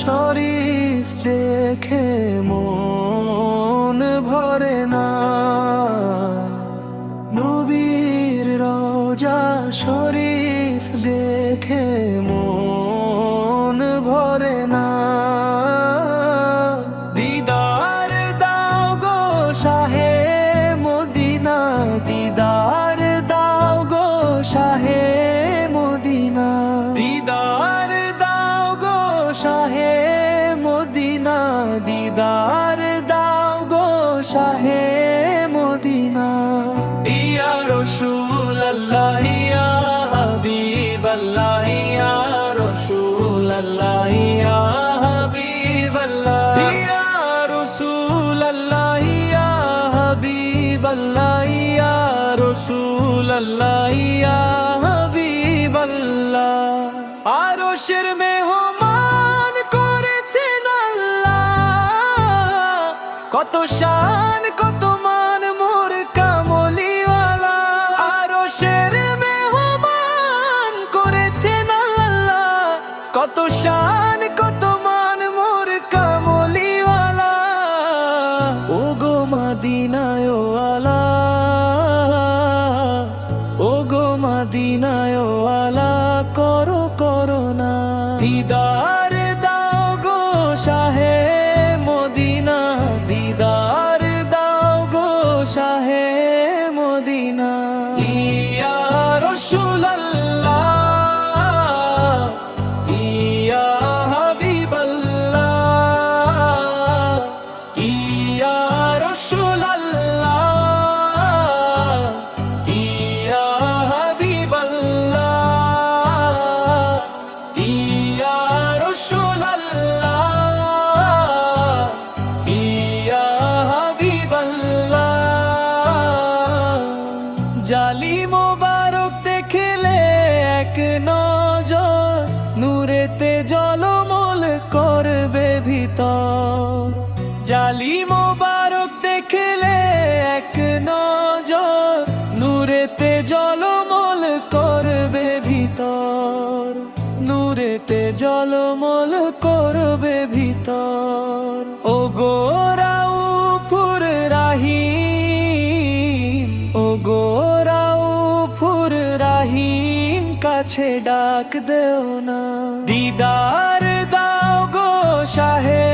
শরীফ দেখে মন ভরে না। নবীর রজা শরীফ দেখে মন শাহে মদিনা ইয়া রসুল আল্লাহ ইয়া হাবিব আল্লাহ ইয়া রসুল আল্লাহ ইয়া হাবিব আল্লাহ ইয়া রসুল আল্লাহ ইয়া হাবিব আল্লাহ ইয়া রসুল আল্লাহ ইয়া হাবিব আল্লাহ আরশের মেহমান শান কত মান মোর কামলিওয়ালা। আরশের মেহমান করেছেন আল্লাহ। কত শান, কত মান মোর কামলিওয়ালা। ও গো মাদিনায় ও গো মাদিনায় ওয়ালা করো করোনা। দিদার শাহে মদিনা। ইয়া রাসূলুল্লাহ ইয়া হাবিবাল্লাহ ইয়া রাসূলুল্লাহ। জালি মোবারক দেখলে এক নজর, নূরেতে জলমল করবে ভিতর, নূরেতে জলমল করবে ভিতর। ও গোরাউ ফুর রাহিম ও গোরাউ ফুর রাহিম, কাছে ডাক দেও না। দিদার দাও গো শাহে